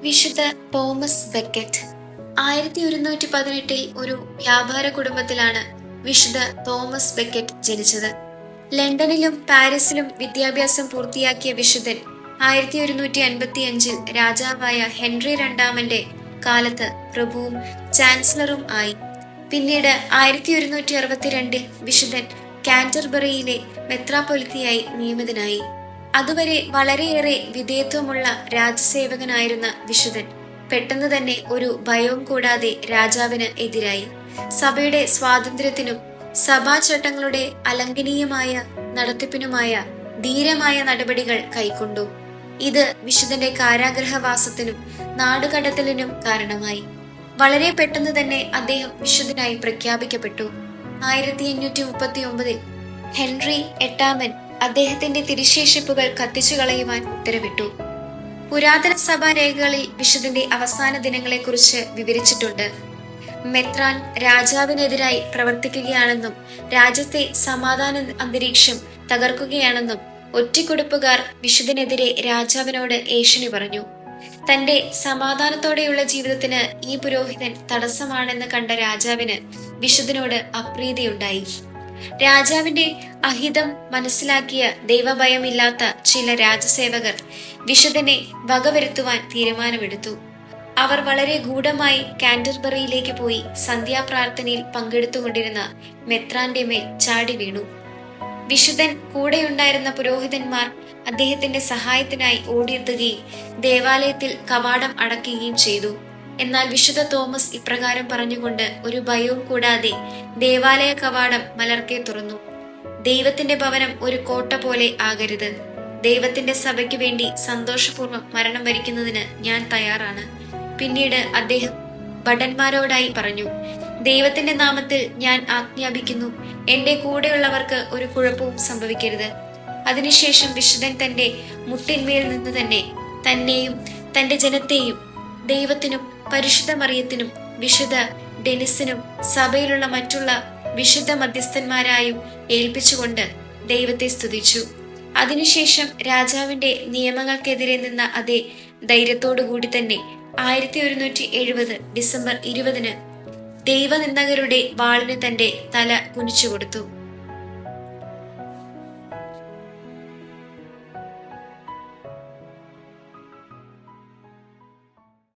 വിശുദ്ധ Thomas Beckett. ആയിരത്തി ഒരുന്നൂറ്റി പതിനെട്ടിൽ ഒരു വ്യാപാര കുടുംബത്തിലാണ് വിശുദ്ധ തോമസ് ബെക്കറ്റ് ജനിച്ചത്. ലണ്ടനിലും പാരീസിലും വിദ്യാഭ്യാസം പൂർത്തിയാക്കിയ വിശുദ്ധൻ ആയിരത്തി ഒരുന്നൂറ്റി അൻപത്തി അഞ്ചിൽ രാജാവായ ഹെൻറി രണ്ടാമന്റെ കാലത്ത് പ്രഭുവും ചാൻസലറും ആയി. പിന്നീട് ആയിരത്തി ഒരുന്നൂറ്റി അറുപത്തിരണ്ടിൽ വിശുദ്ധൻ കാന്റർബറിയിലെ മെത്രാപൊലിത്തിയായി നിയമിതനായി. അതുവരെ വളരെയേറെ വിധേയത്വമുള്ള രാജസേവകനായിരുന്ന വിശുദ്ധൻ പെട്ടെന്ന് തന്നെ ഒരു ഭയവും കൂടാതെ രാജാവിന് എതിരായി. സഭയുടെ സ്വാതന്ത്ര്യത്തിനും സഭാചട്ടങ്ങളുടെ അലംഘനീയമായ നടത്തിപ്പിനുമായ ധീരമായ നടപടികൾ കൈക്കൊണ്ടു. ഇത് വിശുദ്ധന്റെ കാരാഗ്രഹവാസത്തിനും നാടുകടത്തലിനും കാരണമായി. വളരെ പെട്ടെന്ന് തന്നെ അദ്ദേഹം വിശുദ്ധനായി പ്രഖ്യാപിക്കപ്പെട്ടു. ആയിരത്തി അഞ്ഞൂറ്റി മുപ്പത്തി ഒമ്പതിൽ ഹെൻറി എട്ടാമൻ അദ്ദേഹത്തിന്റെ തിരുശേഷിപ്പുകൾ കത്തിച്ചു കളയുവാൻ ഉത്തരവിട്ടു. പുരാതന സഭാ രേഖകളിൽ വിശുദ്ധന്റെ അവസാന ദിനങ്ങളെക്കുറിച്ച് വിവരിച്ചിട്ടുണ്ട്. മെത്രാൻ രാജാവിനെതിരായി പ്രവർത്തിക്കുകയാണെന്നും രാജ്യത്തെ സമാധാന അന്തരീക്ഷം തകർക്കുകയാണെന്നും ഒറ്റക്കൊടുപ്പുകാർ വിശുദ്ധനെതിരെ രാജാവിനോട് ഏഷണി പറഞ്ഞു. തന്റെ സമാധാനത്തോടെയുള്ള ജീവിതത്തിന് ഈ പുരോഹിതൻ തടസ്സമാണെന്ന് കണ്ട രാജാവിന് വിശുദ്ധനോട് അപ്രീതിയുണ്ടായി. രാജാവിന്റെ അഹിതം മനസ്സിലാക്കിയ ദൈവഭയമില്ലാത്ത ചില രാജസേവകർ വിശുദ്ധനെ വകവരുത്തുവാൻ തീരുമാനമെടുത്തു. അവർ വളരെ ഗൂഢമായി കാൻഡർബറിയിലേക്ക് പോയി സന്ധ്യാപ്രാർത്ഥനയിൽ പങ്കെടുത്തുകൊണ്ടിരുന്ന മെത്രാന്റെ മേൽ ചാടി വീണു. വിശുദ്ധൻ കൂടെയുണ്ടായിരുന്ന പുരോഹിതന്മാർ അദ്ദേഹത്തിന്റെ സഹായത്തിനായി ഓടിയെത്തുകയും ദേവാലയത്തിൽ കവാടം അടയ്ക്കുകയും ചെയ്തു. എന്നാൽ വിശുദ്ധ തോമസ് ഇപ്രകാരം പറഞ്ഞുകൊണ്ട് ഒരു ഭയവും കൂടാതെ ദേവാലയ കവാടം മലർക്കെ തുറന്നു. ദൈവത്തിന്റെ ഭവനം ഒരു കോട്ട പോലെ ആകരുത്. ദൈവത്തിന്റെ സഭയ്ക്ക് വേണ്ടി സന്തോഷപൂർവം മരണം വരിക്കുന്നതിന് ഞാൻ തയ്യാറാണ്. പിന്നീട് അദ്ദേഹം ഭടന്മാരോടായി പറഞ്ഞു ദൈവത്തിന്റെ നാമത്തിൽ ഞാൻ ആജ്ഞാപിക്കുന്നു. എന്റെ കൂടെയുള്ളവർക്ക് ഒരു കുഴപ്പവും സംഭവിക്കരുത്. അതിനുശേഷം വിശുദ്ധൻ തന്റെ മുട്ടിന്മേൽ നിന്ന് തന്നെ തന്നെയും തന്റെ ജനത്തെയും ദൈവത്തിനും പരിശുദ്ധ മറിയത്തിനും വിശുദ്ധ ഡെനിസിനും സഭയിലുള്ള മറ്റുള്ള വിശുദ്ധ മധ്യസ്ഥന്മാരായും ഏൽപ്പിച്ചുകൊണ്ട് ദൈവത്തെ സ്തുതിച്ചു. അതിനുശേഷം രാജാവിന്റെ നിയമങ്ങൾക്കെതിരെ നിന്ന അതേ ധൈര്യത്തോടുകൂടി തന്നെ ആയിരത്തി ഒരുന്നൂറ്റി എഴുപത് ഡിസംബർ ഇരുപതിന് ദൈവനിന്ദകരുടെ വാളിന് തന്റെ തല കുനിച്ചു കൊടുത്തു